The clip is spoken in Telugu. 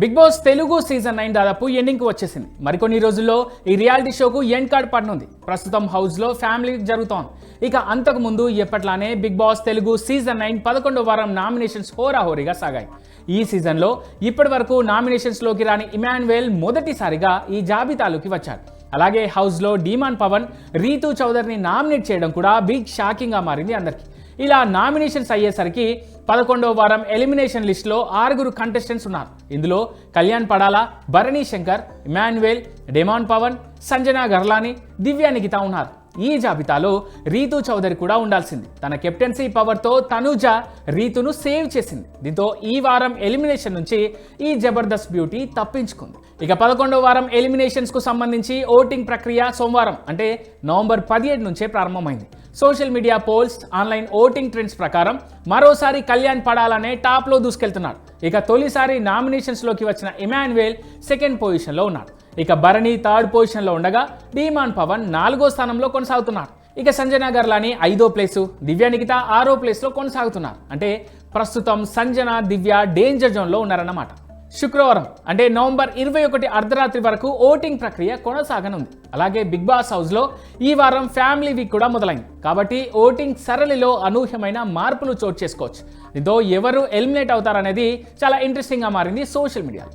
Bigg Boss Telugu season nine దాదాపు ఎండింగ్కి వచ్చేసింది. మరికొన్ని రోజుల్లో ఈ రియాలిటీ షోకు ఎండ్ కార్డ్ పడనుంది. ప్రస్తుతం హౌస్లో ఫ్యామిలీ జరుగుతోంది. ఇక అంతకు ముందు ఎప్పట్లానే Big Boss Telugu season nine పదకొండో వారం నామినేషన్స్ హోరాహోరీగా సాగాయి. ఈ సీజన్లో ఇప్పటి వరకు నామినేషన్స్లోకి రాని ఇమాన్వేల్ మొదటిసారిగా ఈ జాబితాలోకి వచ్చారు అలాగే హౌస్లో డీమాన్ పవన్ రీతు చౌదరిని నామినేట్ చేయడం కూడా బిగ్ షాకింగ్గా మారింది అందరికీ. ఇలా నామినేషన్స్ అయ్యేసరికి పదకొండో వారం ఎలిమినేషన్ లిస్టులో ఆరుగురు కంటెస్టెంట్స్ ఉన్నారు. ఇందులో కళ్యాణ్ పడాలా భరణి శంకర్ ఇమాన్యుయల్ డెమాన్ పవన్ సంజనా గర్లాని దివ్యా నిగిత ఉన్నారు. ఈ జాబితాలో రీతు చౌదరి కూడా ఉండాల్సింది. తన కెప్టెన్సీ పవర్తో తనుజ రీతును సేవ్ చేసింది. దీంతో ఈ వారం ఎలిమినేషన్ నుంచి ఈ జబర్దస్త్ బ్యూటీ తప్పించుకుంది. ఇక పదకొండో వారం ఎలిమినేషన్స్కు సంబంధించి ఓటింగ్ ప్రక్రియ సోమవారం అంటే నవంబర్ పదిహేడు నుంచే ప్రారంభమైంది. Social media polls online voting trends ప్రకారం మరోసారి కళ్యాణ్ పడాలనే టాప్లో దూసుకెళ్తున్నారు. ఇక తొలిసారి నామినేషన్స్లోకి వచ్చిన ఇమాన్యుయల్ సెకండ్ పొజిషన్లో ఉన్నారు ఇక భరణి థర్డ్ పొజిషన్లో ఉండగా డీమాన్ పవన్ నాలుగో స్థానంలో కొనసాగుతున్నాడు ఇక సంజనగర్లోని ఐదో ప్లేసు దివ్య నిగిత ఆరో ప్లేస్లో కొనసాగుతున్నారు. అంటే ప్రస్తుతం సంజన దివ్య డేంజర్ జోన్లో ఉన్నారన్నమాట. శుక్రవారం అంటే నవంబర్ ఇరవై ఒకటి అర్ధరాత్రి వరకు ఓటింగ్ ప్రక్రియ కొనసాగనుంది. అలాగే బిగ్ బాస్ హౌస్లో ఈ వారం ఫ్యామిలీ వీక్ కూడా మొదలైంది. కాబట్టి ఓటింగ్ సరళిలో అనూహ్యమైన మార్పులు చోటు చేసుకోవచ్చు. దీంతో ఎవరు ఎలిమినేట్ అవుతారనేది చాలా ఇంట్రెస్టింగ్గా మారింది సోషల్ మీడియాలో.